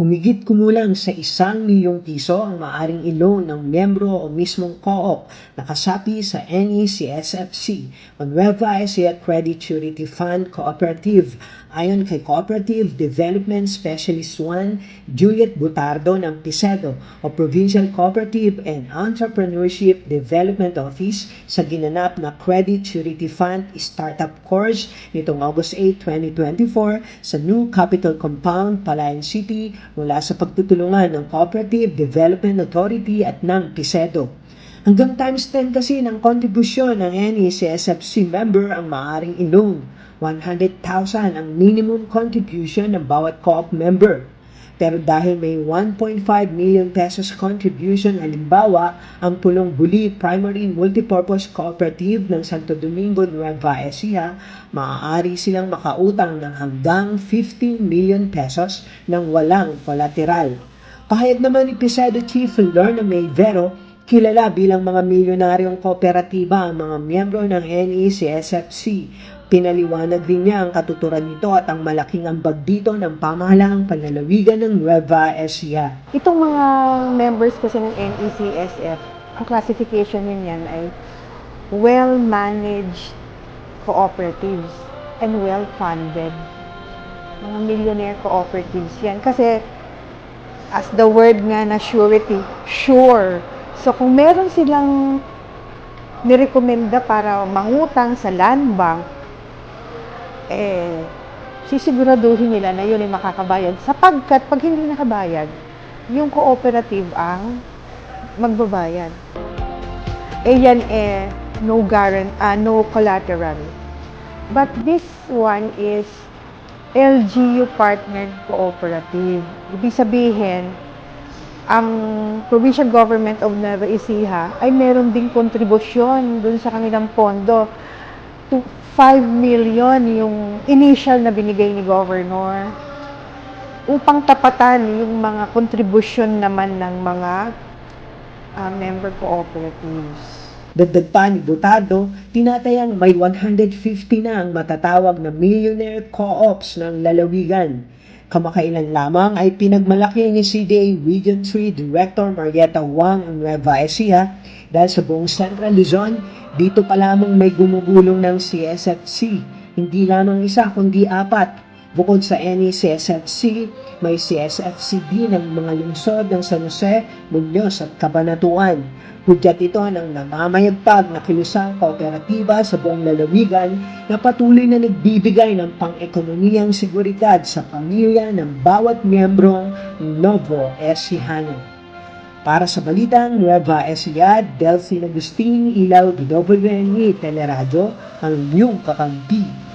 Humigit kumulang sa isang milyong piso ang maaring i-loan ng miyembro o mismong co-op na kasapi sa NECSFC o Nueva Credit Surety Fund Cooperative. Ayon kay Cooperative Development Specialist 1 Juliet Butardo ng PISEDO o Provincial Cooperative and Entrepreneurship Development Office sa ginanap na Credit Surety Fund Startup Course nitong August 8, 2024 sa New Capital Compound, Palayan City mula sa pagtutulungan ng Cooperative Development Authority at ng PISEDO. Hanggang times 10 kasi ng kontribusyon ng E NECSFC member ang maaaring i-loan. 100,000 ang minimum contribution ng bawat co-op member. Pero dahil may 1.5 million pesos contribution halimbawa ang Pulong Buli Primary Multipurpose Cooperative ng Santo Domingo, Nueva Ecija, maaari silang makautang ng hanggang 15 million pesos ng walang collateral. Pahayag naman ni Pisedo Chief Lorna May Vero, kilala bilang mga milyonaryong kooperatiba ang mga miyembro ng NECSFC. Pinaliwanag din niya ang katuturan nito at ang malaking ambag dito ng pamahalaang panlalawigan ng Nueva Ecija. Itong mga members kasi ng NECSF, ang classification yun yan ay well-managed cooperatives and well-funded. Mga millionaire cooperatives yan. Kasi as the word nga na surety, sure. So kung meron silang nirekomenda para mangutang sa land bank, eh, sisiguraduhin nila na yun ay makakabayad. Sapagkat pag hindi nakabayad, yung cooperative ang magbabayad. Eh yan eh, no guarant, ah, no collateral. But this one is LGU partnered cooperative. Ibig sabihin, ang provincial government of Nueva Ecija ay meron ding kontribusyon dun sa kanilang pondo. To 5 million yung initial na binigay ni governor upang tapatan yung mga kontribusyon naman ng mga ah, member cooperatives. Dagdag pa ni Butado, tinatayang may 150 na ang matatawag na millionaire co-ops ng lalawigan. Kamakailan lamang ay pinagmalaki ni CDA Region 3 Director Marietta Wang ang Nueva Ecija dahil sa buong Central Luzon, dito pa lamang may gumugulong ng CSFC. Hindi lamang isa kundi apat. Bukod sa E NECSFC, may CSFCB ng mga lungsod ng San Jose, Muñoz at Cabanatuan. Hudyat ito ng namamayagpag na kilusang kooperatiba sa buong lalawigan na patuloy na nagbibigay ng pang-ekonomiyang seguridad sa pamilya ng bawat miyembrong Novo Ecijano. Para sa Balitang Nueva Ecija, Delphine Agustin, Ilaw, WNE, Teleradyo, ang iyong kakampi.